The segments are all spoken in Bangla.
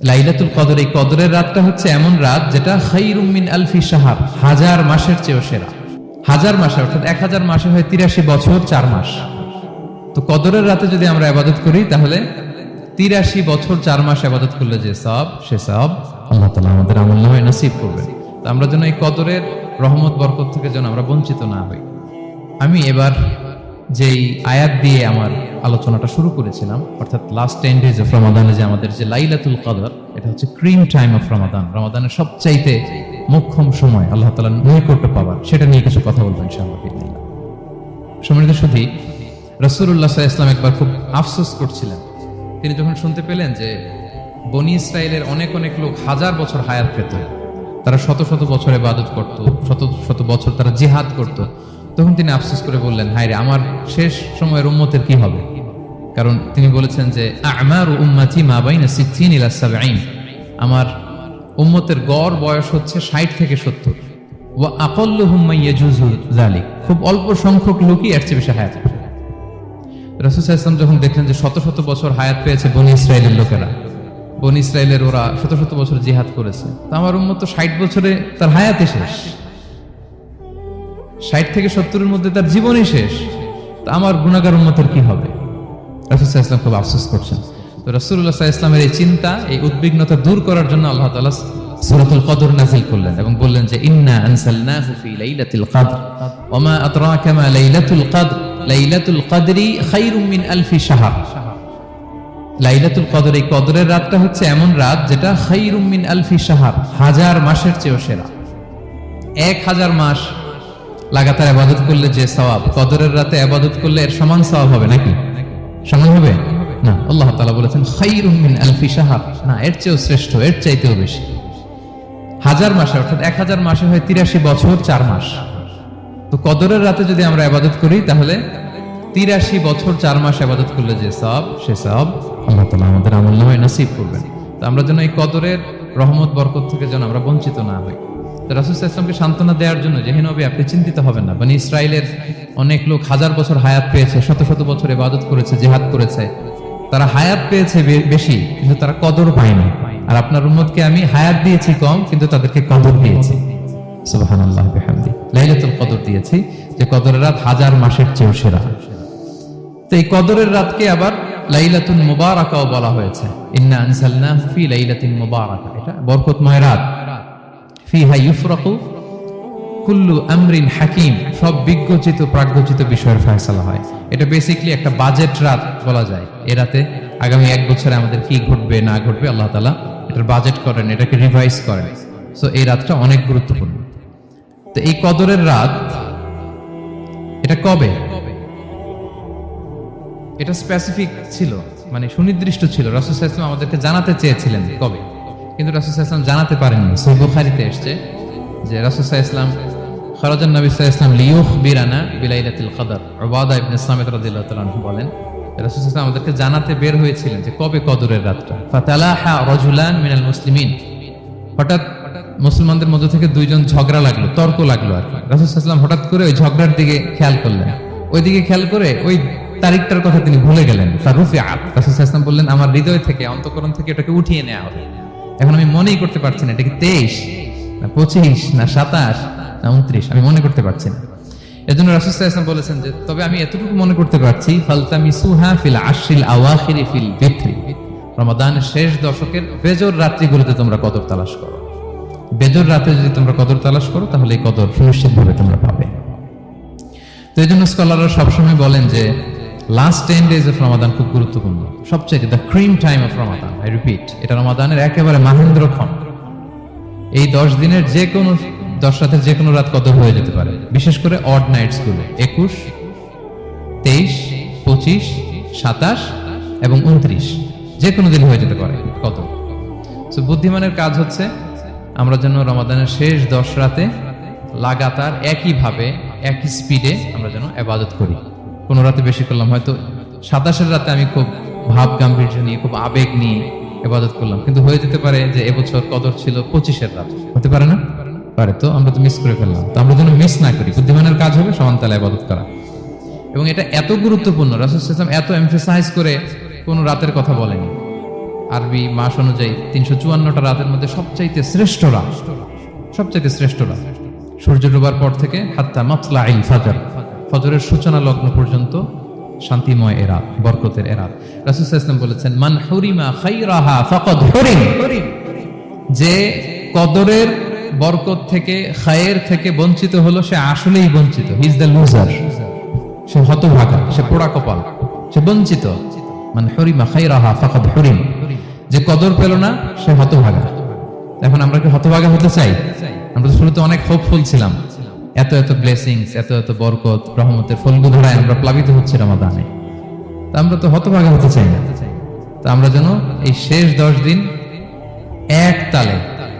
লাইলাতুল কদর, এই কদরের রাতটা হচ্ছে এমন রাত যেটা খাইরুম মিন আলফি সাহার হাজার মাসের চেয়েও সেরা। হাজার মাসে, অর্থাৎ এক হাজার মাসে হয় তিরাশি বছর চার মাস। তো কদরের রাতে যদি আমরা আবাদত করি, তাহলে তিরাশি বছর চার মাস আবাদত করলে যে সব, সে সব আল্লাহ তালা আমাদের আমল নামে নসিব করবেন তো আমরা যেন এই কদরের রহমত, বরকত থেকে যেন আমরা বঞ্চিত না হই। আমি এবার যেই আয়াত দিয়ে আমার আলোচনাটা শুরু করেছিলাম, অর্থাৎ লাস্ট টেন ডেজ অফ রমাদানে যে আমাদের যে লাইলাতুল কদর, এটা হচ্ছে ক্রিম টাইম অফ রমাদান রমাদানের সবচাইতে মোক্ষম সময় আল্লাহ তালা নৈকট্য পাওয়ার, সেটা নিয়ে কিছু কথা বলবেন ইনশাআল্লাহ। সম্মানিত শুধু রসুল্লাহ ইসলাম একবার খুব আফসোস করছিলেন তিনি যখন শুনতে পেলেন যে বনি ইসরায়েলের অনেক অনেক লোক হাজার বছর হায়াত পেত, তারা শত শত বছর ইবাদত করত, শত শত বছর তারা জিহাদ করত, তখন তিনি আফসোস করে বললেন হায় রে আমার শেষ সময়ের উম্মতের কি হবে কারণ তিনি বলেছেন যে, আমার উম্মাতি মা বাইনা সিদ্দিন ইলা সাবঈন। আমার উম্মতের গড় বয়স হচ্ছে ষাট থেকে সত্তর। ওয়া আকল্লুহুম মান ইয়াজুজু যালিক। খুব অল্প সংখ্যক লোকই এর চেয়ে বেশি হায়াত ওয়াসাল্লাম যখন দেখলেন যে শত শত বছর হায়াত পেয়েছে বনি ইসরায়েলের লোকেরা, বনি ইসরায়েলের ওরা শত শত বছর জিহাদ করেছে, তো আমার উম্মত তো ষাট বছরে তার হায়াতই শেষ। ষাট থেকে সত্তরের মধ্যে তার জীবনই শেষ। তা আমার গুণাগার উন্মতের কি হবে? রাসুল খুব আফসোস করছেন। তো রাসুল্লাহ ইসলামের এই চিন্তা, এই উদ্বিগ্নতা দূর করার জন্য আল্লাহ তাআলা সূরাতুল কদর নাযিল করলেন এবং বললেন যে, ইন্না আনসালনাহু কদর লাইলাতুল কদর, লাইলাতুল কদরি মিন আলফি শাহর। লাইলাতুল কদর, এই কদরের রাতটা হচ্ছে এমন রাত যেটা খায়রুম মিন আলফি শাহর, হাজার মাসের চেয়েও সেরা। এক হাজার মাস লাগাতার আবাদত করলে যে সওয়াব, কদরের রাতে আবাদত করলে এর সমান সওয়াব হবে নাকি? সমান হবে? না। আল্লাহ তাআলা বলেছেন খায়রুম মিন আলফি শাহর। না, এর চেয়েও শ্রেষ্ঠ, এর চাইতেও বেশি। হাজার মাসে, অর্থাৎ এক হাজার মাসে হয় তিরাশি বছর, চার মাস। তো কদরের রাতে যদি আমরা আবাদত করি, তাহলে তিরাশি বছর, চার মাস আবাদত করলে যে সব, সে সব আল্লাহ তালা আমাদের আমল নামায় নসিব করবেন। তো আমরা যেন এই কদরের রহমত, বরকত থেকে যেন আমরা বঞ্চিত না হই। তো রাসুল ইসলামকে সান্ত্বনা দেওয়ার জন্য যেহেন আপনি চিন্তিত হবেন না। মানে ইসরায়েলের অনেক লোক হাজার বছর হায়াত পেয়েছে, শত শত বছর ইবাদত করেছে, জেহাদ করেছে। তারা হায়াত পেয়েছে বেশি, কিন্তু তারা কদর পায়নি। আর আপনার উম্মতকে আমি হায়াত দিয়েছি কম, কিন্তু তাদেরকে কদর দিয়েছি। লাইলাতুল কদর দিয়েছি, যে কদরের রাত হাজার মাসের চেয়েও সেরা। তো এই কদরের রাতকে আবার লাইলাতুল মুবারাকাও বলা হয়েছে। ইন্না ফি লাইলাতিন মুবারাকা। এটা বরকতময় রাত। ফিহা ইউফরাকু কুল্লু আমরিন হাকিম সব বিজ্ঞচিত, প্রাজ্ঞচিত বিষয়ের ফয়সালা হয়। এটা বেসিকলি একটা বাজেট রাত বলা যায়। এ রাতে আগামী এক বছরে আমাদের কি ঘটবে, না ঘটবে, আল্লাহ তালা এটার বাজেট করেন, এটাকে রিভাইজ করেন। সো এই রাতটা অনেক গুরুত্বপূর্ণ। তো এই কদরের রাত, এটা কবে? এটা স্পেসিফিক ছিল মানে সুনির্দিষ্ট ছিল। রাসুল ইসলাম আমাদেরকে জানাতে চেয়েছিলেন কবে? কিন্তু রাসুল ইসলাম জানাতে পারেননি। সই বুখারিতে এসছে যে রাসুল ইসলাম খরাজান নবী ইসলাম লিউখ বিরানা বিলাইলাতুল কদর। ওবাদা ইবনে সামিদ রাদিয়াল্লাহু তাআলা বলেন, রাসুল ইসলাম আমাদেরকে জানাতে বের হয়েছিলেন যে কবে কদরের রাতটা। ফাতালাহা রাজুলান মিনাল মুসলিমিন। হঠাৎ মুসলমানদের মধ্যে থেকে দুইজন ঝগড়া লাগল, তর্ক লাগল আর রাসুল ইসলাম হঠাৎ করে ওই ঝগড়ার দিকে খেয়াল করলেন। ওইদিকে খেয়াল করে ওই তারিখটার কথা তিনি ভুলে গেলেন। ফারুফি রাসুল ইসলাম বললেন, আমার হৃদয় থেকে, অন্তকরণ থেকে এটাকে উঠিয়ে নেওয়া হবে। এখন আমি মনেই করতে পারছি না, এটা কি তেইশ? না পঁচিশ? না সাতাশ? উনত্রিশ, আমি মনে করতে পারছি না। এর জন্য রাসুল ইসলাম বলেছেন যে, তবে আমি এতটুকু মনে করতে পারছি ফালতামি সুহা ফিল আশিল আওয়াখিরি ফিল বিথরি রমাদানের শেষ দশকের বেজর রাত্রিগুলোতে তোমরা কদর তালাশ করো। বেজর রাতে যদি তোমরা কদর তালাশ করো, তাহলে এই কদর সুনিশ্চিতভাবে তোমরা পাবে। তো এই জন্য স্কলাররা সবসময় বলেন যে last ten days of Ramadan খুব গুরুত্বপূর্ণ। সবচেয়ে the cream time of Ramadan I repeat এটা রমাদানের একেবারে মাহেন্দ্রক্ষণ। এই দশ দিনের যে কোনো দশ রাতের যে কোনো রাত কদর হয়ে যেতে পারে। বিশেষ করে অড নাইটসগুলো একুশ, তেইশ, পঁচিশ, সাতাশ এবং উনত্রিশ। যে কোনো দিন হয়ে যেতে পারে কদর। তো বুদ্ধিমানের কাজ হচ্ছে আমরা যেন রমাদানের শেষ দশ রাতে লাগাতার একইভাবে, একই স্পিডে আমরা যেন আবাদত করি। কোনো রাতে বেশি করলাম, হয়তো সাতাশের রাতে আমি খুব ভাব গাম্ভীর্য নিয়ে, খুব আবেগ নিয়ে এবাদত করলাম। কিন্তু হয়ে যেতে পারে যে এবছর কদর ছিল পঁচিশের রাত। হতে পারে না? পারে, তো আমরা তো মিস করে ফেললাম। তো আমরা যেন মিস না করি। বুদ্ধিমানের কাজ হবে সমান তালে আবাদত করা। এবং এটা এত গুরুত্বপূর্ণ, রাসুল ইসলাম এত এমফেসাইজ করে কোনো রাতের কথা বলেনি। আরবি মাস অনুযায়ী তিনশো চুয়ান্নটা রাতের মধ্যে সবচাইতে শ্রেষ্ঠ রাত, সবচাইতে শ্রেষ্ঠ রাত। সূর্য ডোবার পর থেকে হাত্তা মাতলা আইল ফাজর। ফজরের সূচনা লগ্ন পর্যন্ত শান্তিময় এরা বরকতের আলাইহি ওয়াসাল্লাম বলেছেন, মান হুরিমা খাইরাহা ফাকাদ হুরিম। যে কদরের বরকত থেকে, খায়ের থেকে বঞ্চিত হলো, সে আসলেই বঞ্চিত। হি ইজ দ্য লুজার সে হতভাগা, সে পোড়া কপাল। সে বঞ্চিত। মানে হরিমা খাইরাহা ফাকাদ হরিম। যে কদর পেল না, সে হতভাগা। এখন আমরা কি হতভাগা হতে চাই? আমরা তো শুরুতে অনেক হোপফুল ছিলাম। এত এত ব্লেসিংস এত এত বরকত, রহমতের ফলগু ধরায় আমরা প্লাবিত হচ্ছি রমাদানে। তা আমরা তো হতভাগা হতে চাই না। তা আমরা যেন এই শেষ দশ দিন এক তালে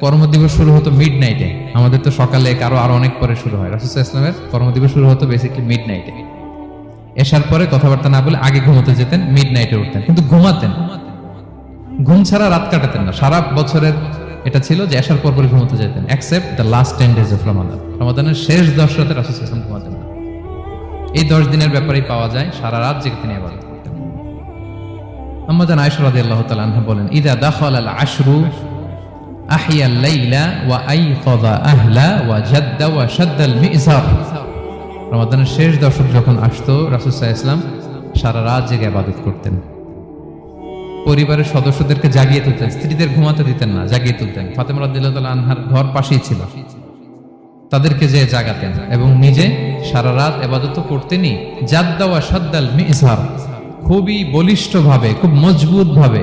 কর্মদিবস শুরু হতো মিড নাইটে আমাদের তো সকালে কারও আরও অনেক পরে শুরু হয়। রাসুসাহ ইসলামের কর্মদিবস শুরু হতো বেসিকলি মিড নাইটে এসার পরে কথাবার্তা না বলে আগে ঘুমোতে যেতেন মিড নাইটে উঠতেন। কিন্তু ঘুমাতেন। ঘুম ছাড়া রাত কাটাতেন না। সারা বছরের এটা ছিল যে এসার পর পরে ঘুমোতে যেতেন except the last ten days of Ramadan রমাদানের শেষ দশ রাতে রাসুল ইসলাম ঘুমাতেন না। এই দশ দিনের ব্যাপারেই পাওয়া যায়, সারা রাত জেগে তিনি আবার আয়েশা রাদিয়াল্লাহু তাআলা বলেন, ইদা দাখাল আল আশরু আহিয়া লাইলা ওয়া জাদ্দা ওয়া শাদ্দা আল রমাদানের শেষ দশক যখন আসতো, রাসূল আলাইহি সারা রাত জেগে ইবাদত করতেন। পরিবারের সদস্যদেরকে জাগিয়ে তুলতেন, স্ত্রীদের ঘুমাতে দিতেন না, জাগিয়ে তুলতেন। ফাতেমা রাদিয়াল্লাহু তাআলা আনহার ঘর পাশেই ছিল। তাদেরকে যে জাগাতেন এবং নিজে সারা রাত এবাদত করতেনই। জাদ্দা ওয়া শাদ্দাল মিজার, খুবই বলিষ্ঠ ভাবে খুব মজবুত ভাবে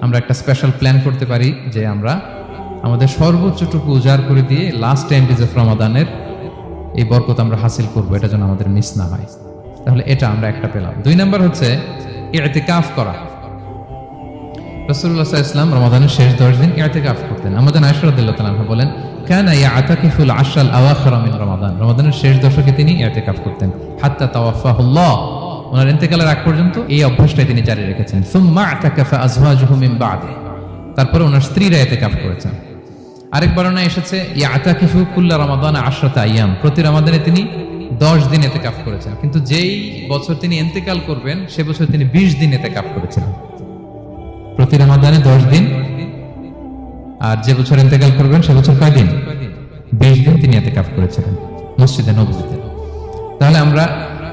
আমরা একটা স্পেশাল প্ল্যান করতে পারি যে আমরা আমাদের সর্বোচ্চটুকু উজাড় করে দিয়ে লাস্ট ডেজ অফ রমাদানের এই বরকত আমরা হাসিল করব, এটা যেন আমাদের মিস না হয়। তাহলে এটা আমরা একটা পেলাম। দুই নাম্বার হচ্ছে ইতিকাফ করা। রসুল্লাহ ইসলাম রমাদানের শেষ দশ দিন ইতিকাফ করতেন। আমাদের আয়সরদুল্লাহ তালা বলেন, কেন আতাকিফুল আশরাল আওয়াখর মিন রমাদান। রমাদানের শেষ দশকে তিনি ইতিকাফ করতেন। হাত্তা তাওয়াফাহুল্লাহ। ওনার ইন্তেকালের আগ পর্যন্ত এই অভ্যাসটাই তিনি জারি রেখেছেন। সুম্মা আতাকাফা আজওয়াজুহু মিন বাদে। তারপরে ওনার স্ত্রীরা ইতিকাফ করেছেন। আরেক বর্ণনা এসেছে, ইয়াতাকিফু কুল্লা রমাদান আশরাতা আইয়াম। প্রতি রমাদানে তিনি দশ দিন এতেকাফ করেছেন। কিন্তু যেই বছর তিনি ইন্তেকাল করবেন, সে বছর তিনি বিশ দিন এতেকাফ করেছিলেন। প্রতি রমাদানে দশ দিন। আর যে বছর ইন্তেকাল করবেন, সে বছর কয় দিন? বিশ দিন তিনি এতেকাফ করেছিলেন, মসজিদে নবীতে তাহলে আমরা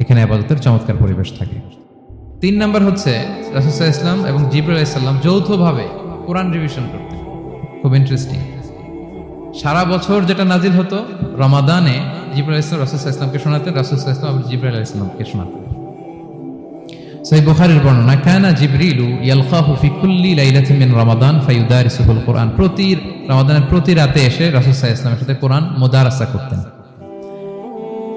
এখানে আবাদতের চমৎকার পরিবেশ থাকে। তিন নাম্বার হচ্ছে রাসুসাহ ইসলাম এবং জিবরুল ইসলাম যৌথভাবে কোরআন রিভিশন করতেন। খুব ইন্টারেস্টিং সারা বছর যেটা নাজিল হতো, রমাদানে জিবরুল ইসলাম রাসুসাহ ইসলামকে শোনাতেন রাসুসাহ ইসলাম জিবরুল ইসলামকে শোনাতেন। সেই বর্ণনা, কানা জিবরিলু ইয়ালকাহু ফি কুল্লি লাইলাতিন মিন রমাদান ফায়ুদারিসুহুল কোরআন। প্রতি রমাদানের প্রতি রাতে এসে আলাইহি ওয়াসাল্লামের সাথে কোরআন মুদারাসা করতেন।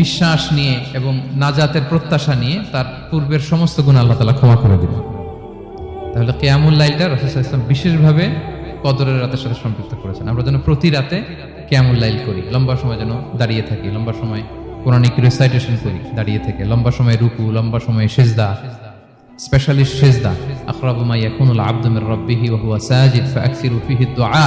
বিশ্বাস নিয়ে এবং নাজাতের প্রত্যাশা নিয়ে তার পূর্বের সমস্ত গুণ আল্লাহ তাআলা ক্ষমা করে দিবেন। তাহলে কেয়ামুল লাইলটা ইসলাম বিশেষভাবে কদরের রাতের সাথে সম্পৃক্ত করেছেন। আমরা যেন প্রতি রাতে কেয়ামুল লাইল করি, লম্বা সময় যেন দাঁড়িয়ে থাকি, লম্বা সময় কোরআনিক রিসাইটেশন করি, দাঁড়িয়ে থেকে, লম্বা সময় রুকু, লম্বা সময় সেজদা স্পেশালিস্ট সেজদা, আখরাবু মা ইয়াকুনুল আবদু মির রাব্বিহি ওয়া হুয়া সাজিদ, ফাআকসিরু ফিহি দুআ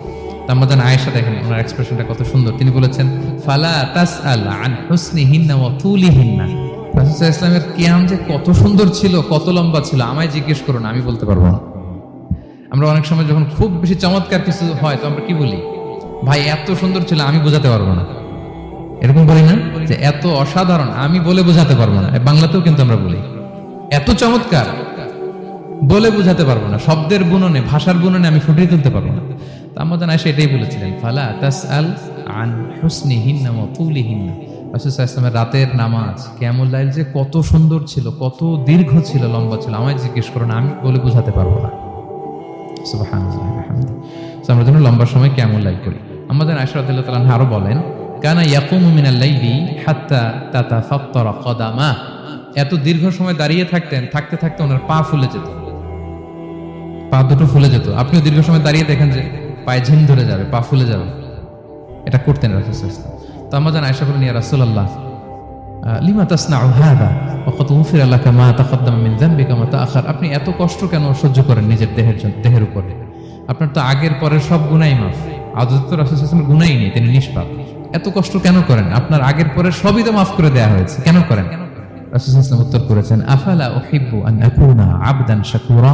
দেখেন, ওনার এক্সপ্রেশনটা কত সুন্দর। তিনি বলেছেন, ফালা তাস আল আন হুসনি হিন্না ও তুলি হিন্না রাসুসাহ ইসলামের কিয়াম যে কত সুন্দর ছিল, কত লম্বা ছিল, আমায় জিজ্ঞেস আমি বলতে পারব না। আমরা অনেক সময় যখন খুব বেশি চমৎকার কিছু হয়, তো আমরা কি বলি? ভাই, এত সুন্দর ছিল, আমি বোঝাতে পারব না। এরকম বলি না যে, এত অসাধারণ, আমি বলে বোঝাতে পারব না। বাংলাতেও কিন্তু আমরা বলি, এত চমৎকার, বলে বোঝাতে পারব না। শব্দের বুননে, ভাষার বুননে আমি ফুটিয়ে তুলতে পারব না। আমাদের আয়সা এটাই বলেছিলেন, ফালা তাস আল আন হুসনি হিন্না ও তুলি হিন্না ইসলামের রাতের নামাজ কেমুল্লাইল যে কত সুন্দর ছিল, কত দীর্ঘ ছিল, লম্বা ছিল। আমায় জিজ্ঞেস করো না আমি বলে বোঝাতে পারব না। আমরা যেন লম্বা সময় কেমন লাইক করি। আমাদের আশরাদুল্লাহ তাআলা আরও বলেন, কানা ইয়াকুমু মিনাল লাইলি হাত্তা তাতাফাত্তারা কদামা। এত দীর্ঘ সময় দাঁড়িয়ে থাকতেন, থাকতে থাকতে ওনার পা ফুলে যেত। পা দুটো ফুলে যেত। আপনিও দীর্ঘ সময় দাঁড়িয়ে দেখেন যে পায়ে ঝিম ধরে যাবে, পা ফুলে যাবে। এটা করতেন রাসূল তো আমরা জান আয়েশা বলেন ইয়া রাসূলুল্লাহ লিমা ওয়াকাদ গুফিরা লাকা মা তাকাদ্দামা মিন তাআখার? আপনি এত কষ্ট কেন সহ্য করেন নিজের দেহের জন্য দেহের উপরে? আপনার তো আগের পরের সব গুনাই মাফ। আদত তো রাসূল গুনাই নেই, তিনি নিষ্পাপ। এত কষ্ট কেন করেন? আপনার আগের পরের সবই তো মাফ করে দেয়া হয়েছে, কেন করেন? রাসূল উত্তর করেছেন, আফালা উহিব্বু আন আকুনা আবদান শাকুরা?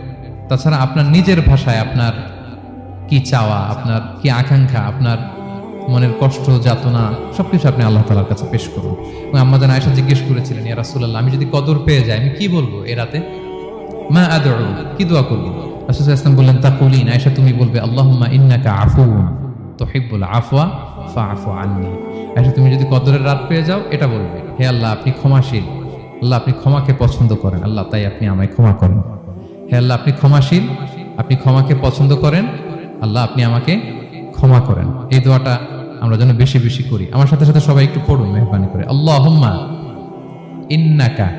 তাছাড়া আপনার নিজের ভাষায় আপনার কি চাওয়া, আপনার কি আকাঙ্ক্ষা, আপনার মনের কষ্ট, যাতনা, সবকিছু আপনি আল্লাহ তালার কাছে পেশ করুন। এবং আমাদের আয়সা জিজ্ঞেস করেছিলেন, ইয়া রাসূলুল্লাহ, আমি যদি কদর পেয়ে যাই, আমি কি বলব এ রাতে? মা আদউ, কি দোয়া করব? রাসূল ইসলাম বললেন, তাকুলিন। আয়েশা তুমি বলবে, আল্লাহুম্মা ইন্নাকা আফুন তুহিব্বুল আফওয়া ফাআফু আন্নি। আয়েশা, তুমি যদি কদরের রাত পেয়ে যাও, এটা বলবে, হে আল্লাহ আপনি ক্ষমাশীল। আল্লাহ আপনি ক্ষমাকে পছন্দ করেন। আল্লাহ তাই আপনি আমায় ক্ষমা করেন। হে আল্লাহ, আপনি ক্ষমাশীল। আপনি ক্ষমাকে পছন্দ করেন। আল্লাহ, আপনি আমাকে ক্ষমা করেন। এই দোয়াটা আমরা যেন বেশি বেশি করি। আমার সাথে সাথে সবাই একটু পড়ুন, মেহরবানি করে। আল্লাহুম্মা ইন্নাকা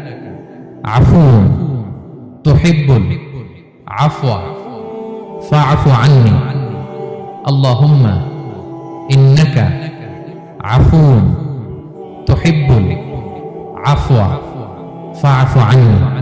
আফুন তুহিব্বুল আফওয়া ফাআফু আন্নি। আল্লাহুম্মা ইন্নাকা আফুন তুহিব্বুল আফওয়া ফাআফু আন্নি।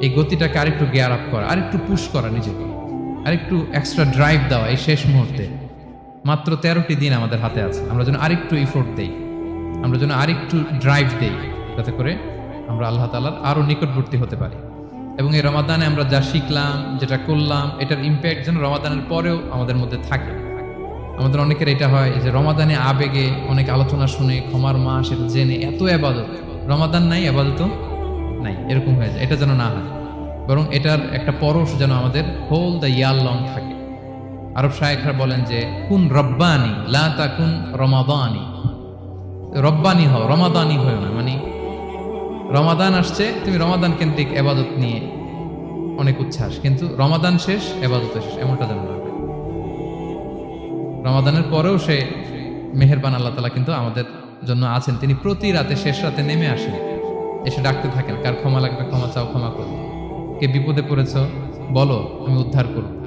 এই গতিটাকে আরেকটু গেয়ার আপ করা, আরেকটু পুশ করা নিজেকে। আরেকটু এক্সট্রা ড্রাইভ দেওয়া এই শেষ মুহূর্তে। মাত্র তেরোটি দিন আমাদের হাতে আছে। আমরা যেন আরেকটু ইফোর্ট দেই। আমরা যেন আরেকটু ড্রাইভ দেই, যাতে করে আমরা আল্লাহ তালার আরও নিকটবর্তী হতে পারি। এবং এই রমাদানে আমরা যা শিখলাম, যেটা করলাম, এটার ইম্প্যাক্ট যেন রমাদানের পরেও আমাদের মধ্যে থাকে। আমাদের অনেকের এটা হয় যে রমাদানে আবেগে অনেক আলোচনা শুনে, ক্ষমার মাস, এটা জেনে এত আবাদত। রমাদান নাই, আবাদত? নাই, এরকম হয়ে যায়। এটা যেন না হয়, বরং এটার একটা পরশ যেন আমাদের হোল দ্য ইয়ার লং থাকে। আরব শায়েখরা বলেন যে, কুন রব্বানি, লা তাকুন রমাদানি। রব্বানি হও, রমাদানি হও না মানে রমাদান আসছে, তুমি রমাদান কেন্দ্রিক এবাদত নিয়ে অনেক উচ্ছ্বাস, কিন্তু রমাদান শেষ, এবাদত শেষ, এমনটা যেন না রমাদানের পরেও সে মেহেরবান আল্লাহ তালা কিন্তু আমাদের জন্য আছেন। তিনি প্রতি রাতে শেষ রাতে নেমে আসেন। এসে ডাকতে থাকেন, কার ক্ষমা লাগবে, ক্ষমা চাও, ক্ষমা করো। কে বিপদে পড়েছ, বলো, আমি উদ্ধার করব।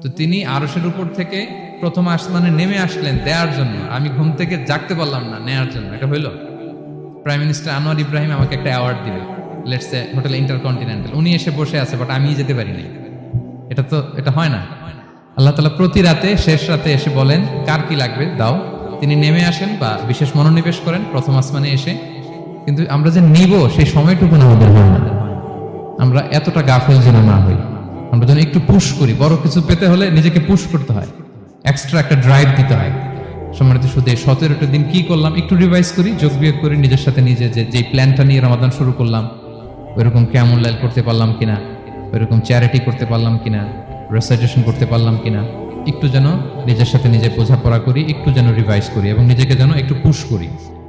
তো তিনি আরসের উপর থেকে প্রথম আসমানে নেমে আসলেন দেওয়ার জন্য। আমি ঘুম থেকে জাগতে পারলাম না নেয়ার জন্য। এটা হইল। প্রাইম মিনিস্টার আনোয়ার ইব্রাহিম আমাকে একটা অ্যাওয়ার্ড দিলেন। লেটস এ হোটেল ইন্টারকন্টিনেন্টাল উনি এসে বসে আছে বাট আমি যেতে পারি নাই। এটা তো, এটা হয় না। আল্লাহ তালা প্রতি রাতে, শেষ রাতে এসে বলেন, কার কি লাগবে? দাও। তিনি নেমে আসেন বা বিশেষ মনোনিবেশ করেন, প্রথম আসমানে এসে কিন্তু আমরা যে নিব, সেই সময়টুকু আমাদের হয় না। আমরা এতটা গাফেল যেন না হই। আমরা যেন একটু পুশ করি। বড় কিছু পেতে হলে নিজেকে পুশ করতে হয়। এক্সট্রা একটা ড্রাইভ দিতে হয়। সম্মানিত শুধু এই সতেরোটা দিন কি করলাম? একটু রিভাইজ করি, যোগ বিয়োগ করি, নিজের সাথে নিজে যে যে প্ল্যানটা নিয়ে রমাদান শুরু করলাম, ওইরকম কেমন লাইল করতে পারলাম কিনা? ওইরকম চ্যারিটি করতে পারলাম কিনা? রেসাইটেশন করতে পারলাম কিনা? একটু যেন নিজের সাথে নিজে বোঝাপড়া করি, একটু যেন রিভাইজ করি এবং নিজেকে যেন একটু পুশ করি।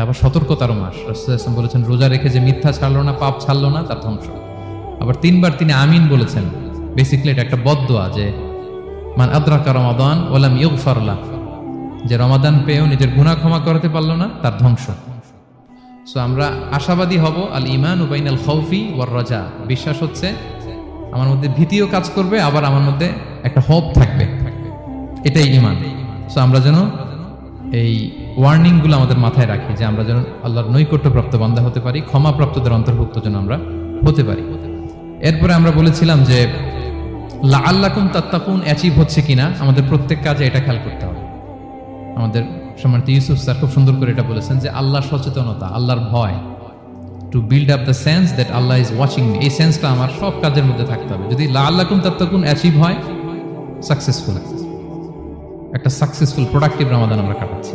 এটা আবার সতর্কতার মাস। রাসূল বলেছেন, রোজা রেখে যে মিথ্যা ছাড়লো না, পাপ ছাড়লো না, তার ধ্বংস। আবার তিনবার তিনি আমিন বলেছেন। বেসিক্যালি এটা একটা বদদোয়া যে, মান আদ্রাকা রমাদান ওলাম ইউগফার লাহ। যে রমাদান পেয়েও নিজের গুণা ক্ষমা করতে পারল না, তার ধ্বংস। সো আমরা আশাবাদী হব, আল ইমান উবাইন আল খৌফি ওয়ার রাজা। বিশ্বাস হচ্ছে, আমার মধ্যে ভীতিও কাজ করবে, আবার আমার মধ্যে একটা হোপ থাকবে। এটাই ইমান সো আমরা যেন এই ওয়ার্নিংগুলো আমাদের মাথায় রাখি যে আমরা যেন আল্লাহর নৈকট্যপ্রাপ্ত বান্দা হতে পারি, ক্ষমাপ্রাপ্তদের অন্তর্ভুক্ত যেন আমরা হতে পারি। এরপরে আমরা বলেছিলাম যে লা আল্লাকুম তাত্তাকুন অ্যাচিভ হচ্ছে কিনা, আমাদের প্রত্যেক কাজে এটা খেয়াল করতে হবে। আমাদের সম্মানিত ইউসুফ স্যার খুব সুন্দর করে এটা বলেছেন যে, আল্লাহর সচেতনতা, আল্লাহর ভয় to build up the sense that Allah is watching me এই সেন্সটা আমার সব কাজের মধ্যে থাকতে হবে। যদি লা আল্লাহ কুম তাত্তাকুন অ্যাচিভ হয় সাকসেসফুল একটা সাকসেসফুল প্রোডাক্টিভ রামাদান আমরা কাটাচ্ছি।